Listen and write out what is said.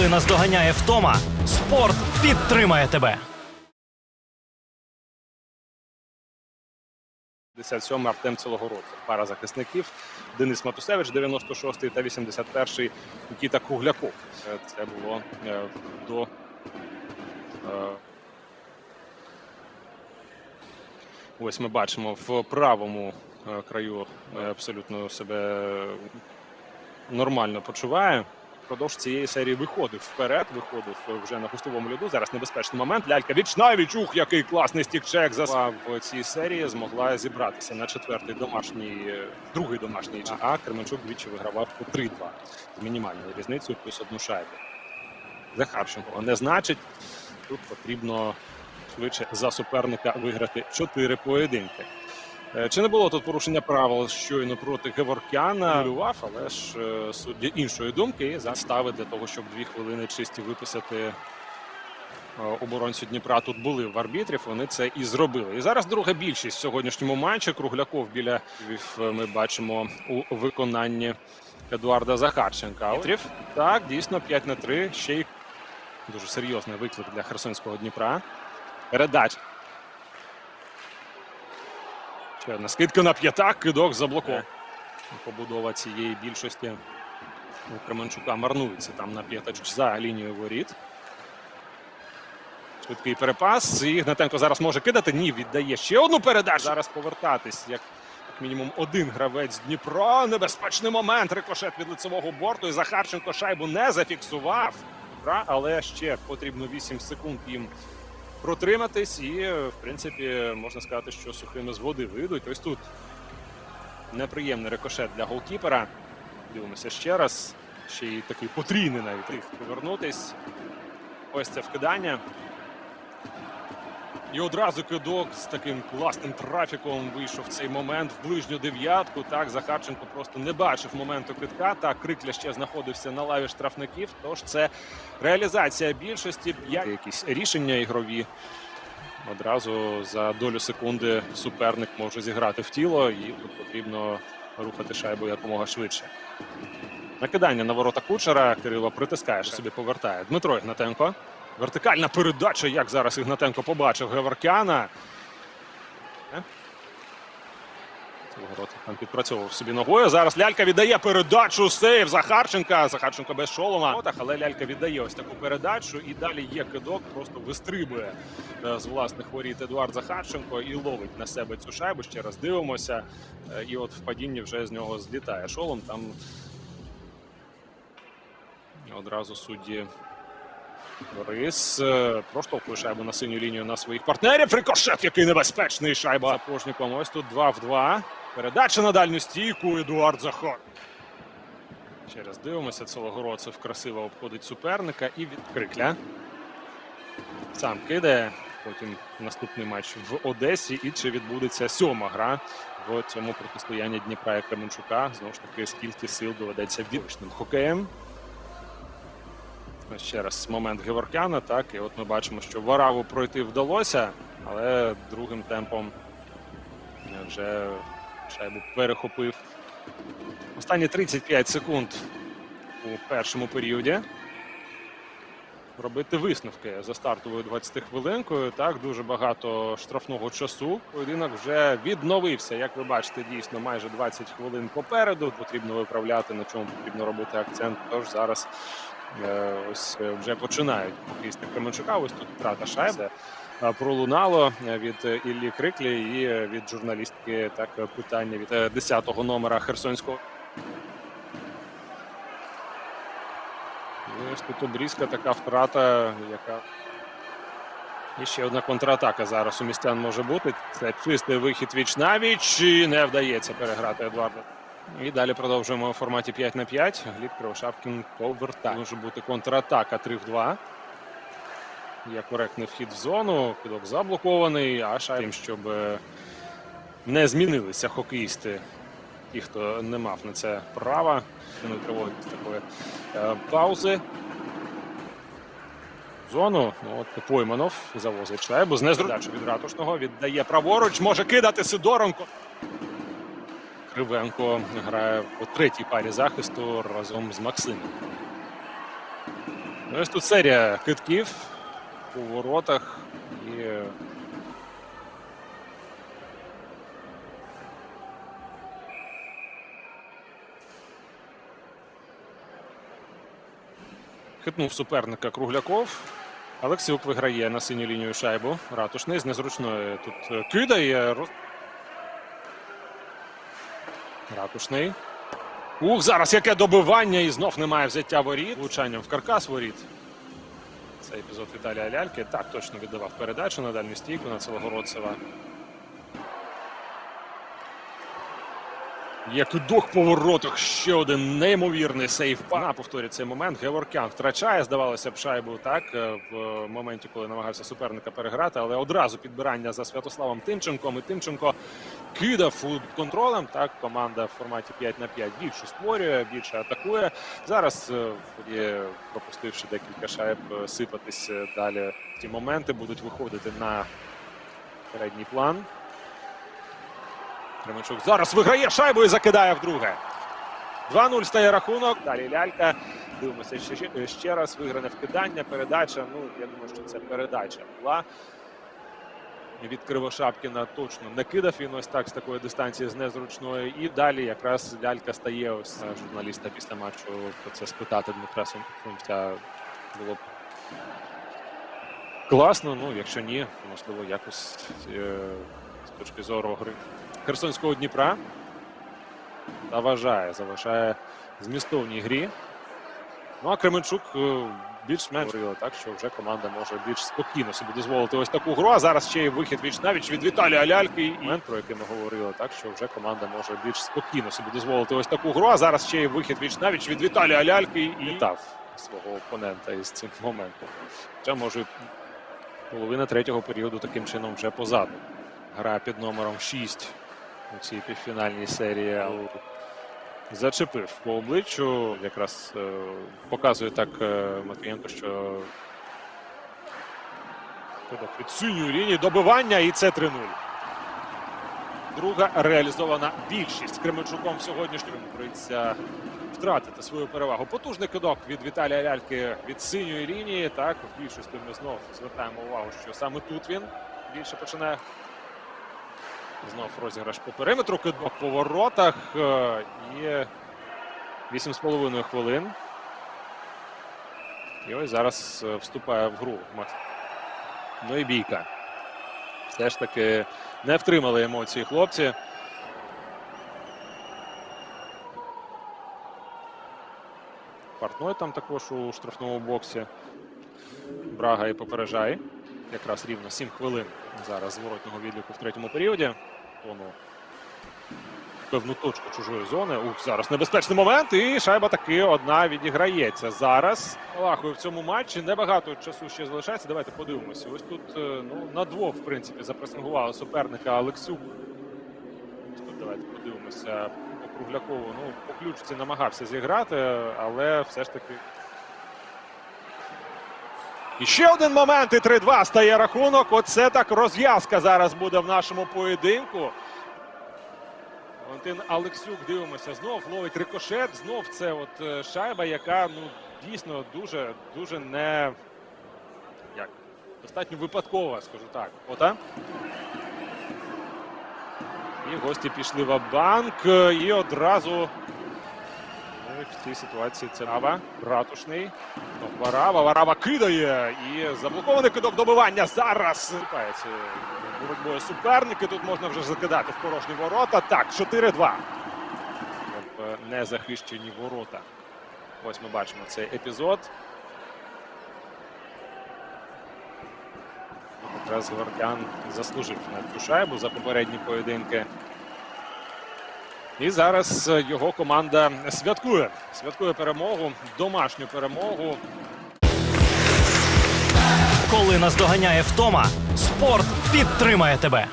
Коли наздоганяє втома, спорт підтримає тебе. 57 Артем Цілогородцев. Пара захисників. Денис Матусевич, 96-й та 81-й Нікіта Кугляков. Е, Це було е, до. е, Ось ми бачимо в правому е, краю е, абсолютно себе нормально почуває. Впродовж цієї серії виходив вперед, виходив вже на гостовому льоду. Зараз небезпечний момент. Лялька Вічнавіч, ух, який класний стікчек за в цій серії змогла зібратися на четвертий домашній, е, другий домашній. А Кременчук двічі вигравав по 3-2 з мінімальною різницею плюс одну шайбу. Захарченко не значить. Тут потрібно швидше за суперника виграти чотири поєдинки. Е, Чи не було тут порушення правил щойно проти Геворкяна? Малював, але ж е, судді іншої думки застави для того, щоб дві хвилини чисті виписати е, оборонцю Дніпра тут були в арбітрів. Вони це і зробили. І зараз друга більшість в сьогоднішньому матчі. Кругляков біля ми бачимо у виконанні Едуарда Захарченка. Арбітрів. Так, дійсно 5 на 3. Ще й дуже серйозний виклик для Херсонського Дніпра. Передач. Ще одна скидка на п'ятак, кидок заблоковано. Побудова цієї більшості у Кременчука марнується там на п'ятач за лінією воріт. Швидкий перепас. І Гнатенко зараз може кидати. Ні, віддає ще одну передачу. Зараз повертатись. Як мінімум один гравець з Дніпра. Небезпечний момент. Рикошет від лицевого борту. І Захарченко шайбу не зафіксував. Але ще потрібно 8 секунд їм протриматись. І, в принципі, можна сказати, що сухими з води вийдуть. Ось тут неприємний рикошет для голкіпера. Дивимося ще раз. Ще й такий потрійний навіть повернутись. Ось це вкидання. І одразу кидок з таким класним трафіком вийшов в цей момент в ближню дев'ятку. Так, Захарченко просто не бачив моменту китка. Так, Крикля ще знаходився на лаві штрафників. Тож це реалізація більшості. Якісь рішення ігрові. Одразу за долю секунди суперник може зіграти в тіло, і тут потрібно рухати шайбу якомога швидше. Накидання на ворота кучера. Кирило притискає, що собі повертає. Дмитро Ігнатенко. Вертикальна передача, як зараз Ігнатенко побачив Геворкяна. Е? Там підпрацьовував собі ногою. Зараз лялька віддає передачу. Сейв Захарченка. Захарченко без шолома. Але лялька віддає ось таку передачу. І далі є кидок, просто вистрибує е, з власних воріт Едуард Захарченко і ловить на себе цю шайбу. Ще раз дивимося. Е, І от в падінні вже з нього злітає шолом. Там одразу судді Борис е, проштовхує шайбу на синю лінію на своїх партнерів. Рикошет, який небезпечний шайба запрошником. Ось тут 2 в 2. Передача на дальню стійку. Едуард Захар. Ще раз дивимося. Цологородцев красиво обходить суперника і від Крикля. Сам кидає. Потім наступний матч в Одесі. І чи відбудеться сьома гра в цьому протистоянні Дніпра і Кременчука. Знову ж таки, скільки сил доведеться відвичним хокеєм. Ще раз момент Геворкяна. Так, і от ми бачимо, що Вараву пройти вдалося, але другим темпом вже шайбу перехопив. Останні 35 секунд у першому періоді. Робити висновки за стартовою 20 хвилинкою. Так, дуже багато штрафного часу. Поєдинок вже відновився. Як ви бачите, дійсно майже 20 хвилин попереду. Потрібно виправляти, на чому потрібно робити акцент. Тож зараз Ось е, вже починають хокеїсти Кременчука. Ось тут втрата шайби. Е, Пролунало е, від е, Іллі Криклі і е, від журналістки так е, питання від е, 10-го номера Херсонського. Ось тут обрізка така втрата, яка. І ще одна контратака зараз у містян може бути. Це чистий вихід віч навіч. І не вдається переграти Едуарда. І далі продовжуємо у форматі 5 на 5. Гліб Кривошапкін повертає. Може бути контратака 3 в 2. Є коректний вхід в зону. Кидок заблокований, а шайб, щоб е, не змінилися хокеїсти. Ті, хто не мав на це права, не тривоги з такої паузи. Зону, ну от Пойманов завозить шайбу з незручною від ратушного. Віддає праворуч, може кидати Сидоренко. Кривенко грає у третій парі захисту разом з Максимом. Ну, Ось тут серія китків у воротах і. Хитнув суперника Кругляков. Олексюк виграє на синю лінію шайбу. Ратушний з незручної тут кидає. Ратушний. Ух, зараз яке добивання і знов немає взяття воріт. Влучанням в каркас воріт. Це епізод Віталія Ляльки. Так, точно віддавав передачу на дальню стійку на Целогородцева. Є кидок по воротах. Ще один неймовірний сейф. На повторі цей момент. Геворкян втрачає, здавалося б, шайбу так е, в моменті, коли намагався суперника переграти, але одразу підбирання за Святославом Тимченком. І Тимченко кидав під контролем. Так, команда в форматі 5 на 5 більше створює, більше атакує. Зараз, е, пропустивши декілька шайб, е, сипатись е, далі. Ті моменти будуть виходити на передній план. Кременчук зараз виграє шайбу і закидає вдруге. 2-0 стає рахунок. Далі лялька. Дивимося ще, ще раз. Вигране вкидання, передача. Ну, я думаю, що це передача була. Від Кривошапкіна точно не кидав він ось так з такої дистанції з незручної. І далі якраз лялька стає ось е, журналіста після матчу про це спитати Дмитра Сумця було б класно. Ну, якщо ні, можливо, якось е, з точки зору гри Херсонського Дніпра. Заважає, заважає змістовній грі. Ну а Кременчук е, більш-менш говорила так, що вже команда може більш спокійно собі дозволити ось таку гру. А зараз ще й вихід віч навіч від Віталія Ляльки. І момент, про який ми говорили, так що вже команда може більш спокійно собі дозволити ось таку гру. А зараз ще й вихід віч навіч від Віталія Ляльки і вітав свого опонента із цим моментом. Хоча може половина третього періоду таким чином вже позаду. Гра під номером 6 у цій півфінальній серії. Зачепив по обличчю. Якраз е, показує так е, Матвієнко, що від синьої лінії добивання, і це 3-0. Друга реалізована більшість Кременчуком сьогоднішньому прийдеться втратити свою перевагу. Потужний кидок від Віталія Ляльки від синьої лінії. Так, в більшості ми знов звертаємо увагу, що саме тут він більше починає. Знов розіграш по периметру, кидок по воротах. е, І 8,5 хвилин. І ось зараз е, вступає в гру. Ну і бійка. Все ж таки не втримали емоції хлопці. Портной там також у штрафному боксі. Брага і попереджає. Якраз рівно 7 хвилин зараз зворотнього відліку в третьому періоді. Тону певну точку чужої зони. Ух, зараз небезпечний момент. І шайба таки одна відіграється. Зараз Малахою в цьому матчі небагато часу ще залишається. Давайте подивимося. Ось тут е, ну, на двох, в принципі, запресингували суперника тут давайте подивимося по Круглякову. Ну, по ключці намагався зіграти, але все ж таки. І ще один момент, і 3-2 стає рахунок. Оце так розв'язка зараз буде в нашому поєдинку. Валентин Алексюк, дивимося, знов ловить рикошет. Знов це от е, шайба, яка ну дійсно дуже дуже не як достатньо випадкова, скажу так. Ота. І гості пішли в банк і одразу в цій ситуації це Варава, ратушний. Варава, Варава кидає і заблокований кидок добивання зараз. Боротьбою суперники. Тут можна вже закидати в порожні ворота. Так, 4-2. Е, незахищені ворота. Ось ми бачимо цей епізод. Якраз Гвардіан заслужив на цю шайбу за попередні поєдинки. І зараз е, його команда святкує. Святкує перемогу, домашню перемогу. Коли наздоганяє втома, спорт підтримає тебе.